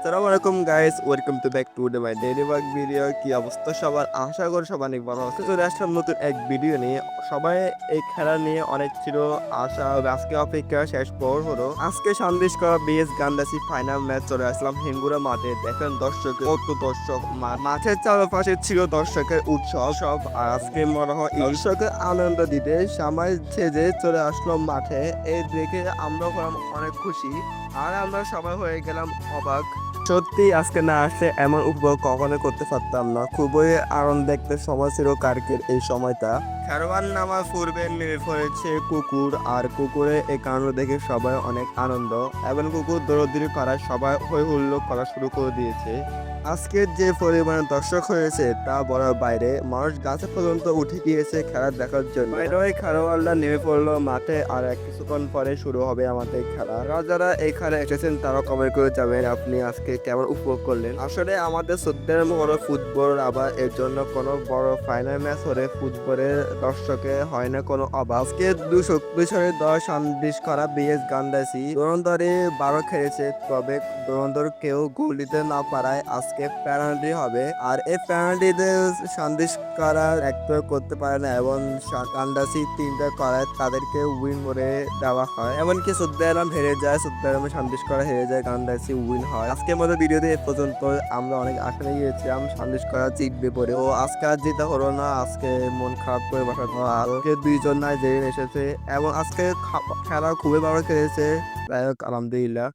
আসসালামু আলাইকুম guys welcome to back to my daily work video কি অবস্থা সবার? আশা করি অনেক ভালো আছে। চলে আসলাম নতুন এক ভিডিও নিয়ে। সবাই এই খেলা নিয়ে অনেক ছিল আশা আজকে অপেক্ষা শেষ পর হলো। আজকে সন্দেশ করা বিএস ফাইনাল ম্যাচ চলে আসলাম মাঠে। দেখেন দর্শক কত দর্শক মাঠের চারপাশে ছিল দর্শকের উৎসব। সব আজকে মনে হয় দর্শকের আনন্দ দিতে সামাই চলে আসলো মাঠে। এই দেখে আমরা হলাম অনেক খুশি। আর আমরা সবাই হয়ে গেলাম অবাক। সত্যি আজকে না আসলে এমন উপভোগ কখনো করতে পারতাম না। খুবই আনন্দ দেখতে সময় ছিল কার্কের এই সময়টা। খেরোয়ান নামার পূর্বে নেমে পড়েছে কুকুর, আর কুকুরে এই কাণ্ড দেখে সবাই অনেক আনন্দ। এবং কুকুর দৌড়দৌড়ি করা সবাই হই হুল্লো করা শুরু করে দিয়েছে। আজকের যে পরিমাণে দর্শক হয়েছে তা বলার বাইরে মানুষ গাছে পর্যন্ত উঠে গিয়েছে খেলা দেখার জন্য। বাইরে খেলোয়াড়রা নেমে পড়ল মাঠে, আর এক কিছুক্ষণ পরে শুরু হবে আমাদের খেলা। যারা যারা এখানে এসেছেন তারা কমেন্ট করে যাবেন আপনি আজকে কেমন উপভোগ করলেন। আসলে আমাদের সত্যের বড় ফুটবল আবার এর জন্য কোনো বড় ফাইনাল ম্যাচ হলে ফুটবলের দর্শকে হয় না কোনো অভাব। আজকে দু শক্তিশালী দল সন্দেশ করা বিএস গান্দাসি ধরন্দরে বারো খেলেছে, তবে ধরন্দর কেউ গোল দিতে না পারায় আজকে পেনাল্টি হবে। আর এই পেনাল্টিতে সন্দেশ করা একটা করতে পারে না এবং গান্দাসি তিনটা করায় তাদেরকে উইন করে দেওয়া হয়। এমনকি সুদ্দারাম হেরে যায় সুদ্দারামে সন্দেশ করা হেরে যায় গান্দাসি উইন হয়। আজকের মতো ভিডিওতে এ পর্যন্ত। আমরা অনেক আশা নিয়ে গিয়েছিলাম সন্দেশ করা জিতবে পরে। ও আজকে আর যেটা হলো না, আজকে মন খারাপ করে বসানো। আজকে দুইজন নাই জেনে এসেছে এবং আজকে খেলা খুবই ভালো খেলেছে। যাই হোক, আলহামদুলিল্লাহ।